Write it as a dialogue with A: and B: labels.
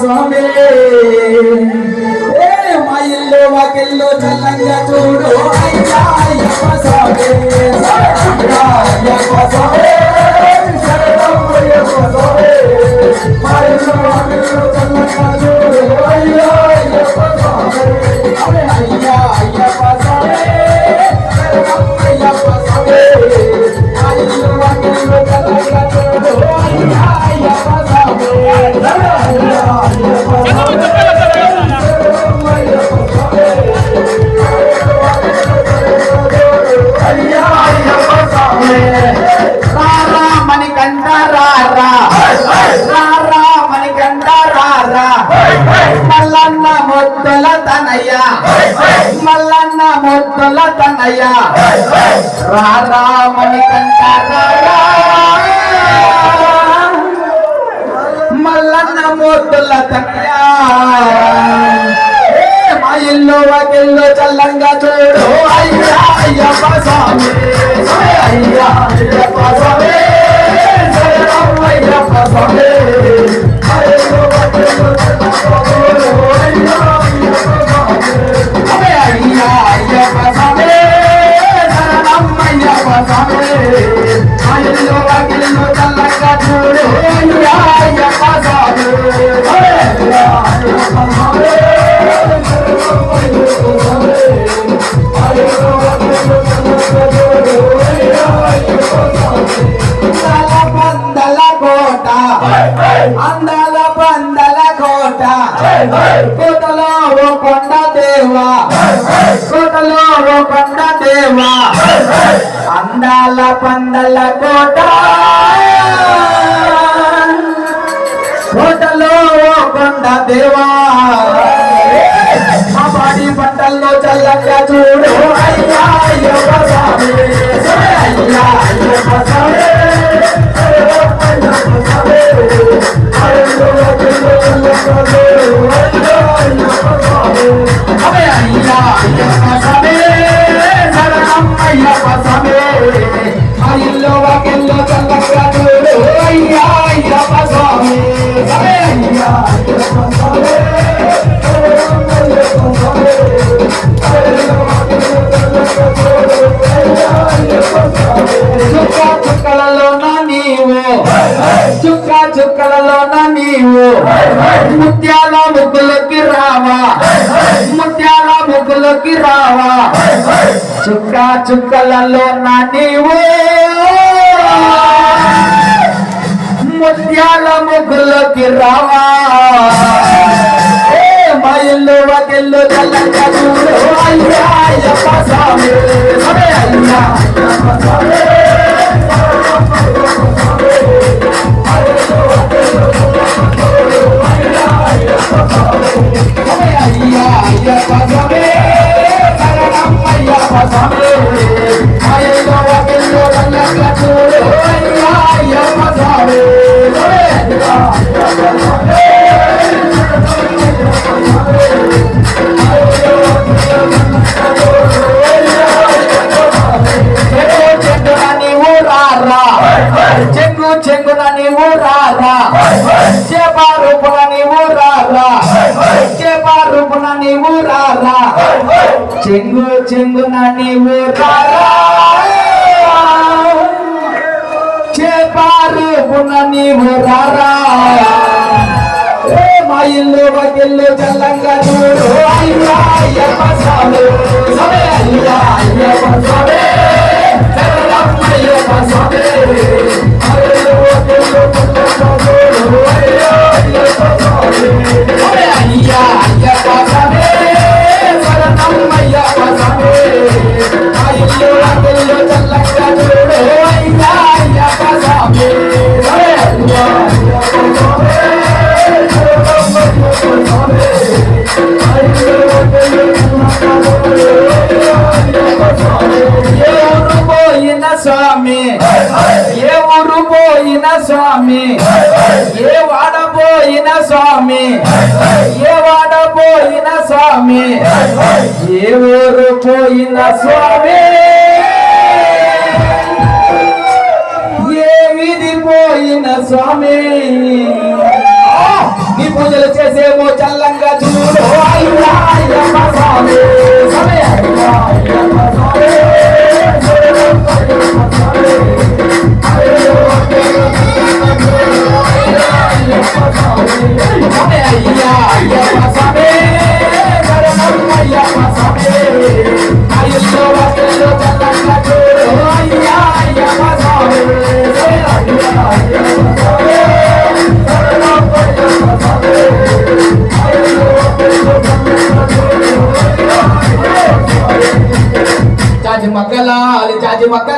A: స్వామి. మా ఇల్లు వాకిల్లు చల్లంగా చూడు. అయ్యా అయ్యప్ప స్వామి. మల్లన్న ముద్దుల తనయ్య. మల్లన్న ముద్దుల తనయ్య. రారా మణికంఠ రారా మల్లన్న ముద్దుల తనయ్య. అయ్యప్ప పందల కోట. కోటలో ఓ కొండ దేవా. కోటలో ఓ కొండ దేవా. అందాల పందల కోట. కోటలో ఓ కొండ దేవా. మా పాడి పంటల్లో చల్లగా చూడు. ముగ్గులకి రావా? ముత్యాల ముగ్గులకి రావా? చుక్క చుక్కలలో నా నీవు. ముత్యాల ముగ్గులకి రావా? ఏ మా ఇల్లు అయ్యా అయ్యప్ప స్వామి. అయ్యా అయ్యప్ప స్వామి. చెంగున నీవు చేప రూపున నీవు చేప రూపున నీవు రారా చెంగు చెంగున నీవు రారా చేప రూపున నీవు రారా మా ఇల్లు వకిల్లు చల్లంగా చూడు. అయ్యప్ప అయ్యా అయ్యప్ప స్వామి? ఏ వాడపోయిన స్వామి? ఏ వాడపోయిన స్వామి? ఏ ఊరు పోయిన స్వామి? ఏ విధి పోయిన స్వామి? నీ పూజలు చేసేమో చల్లంగా చూడు. Eu até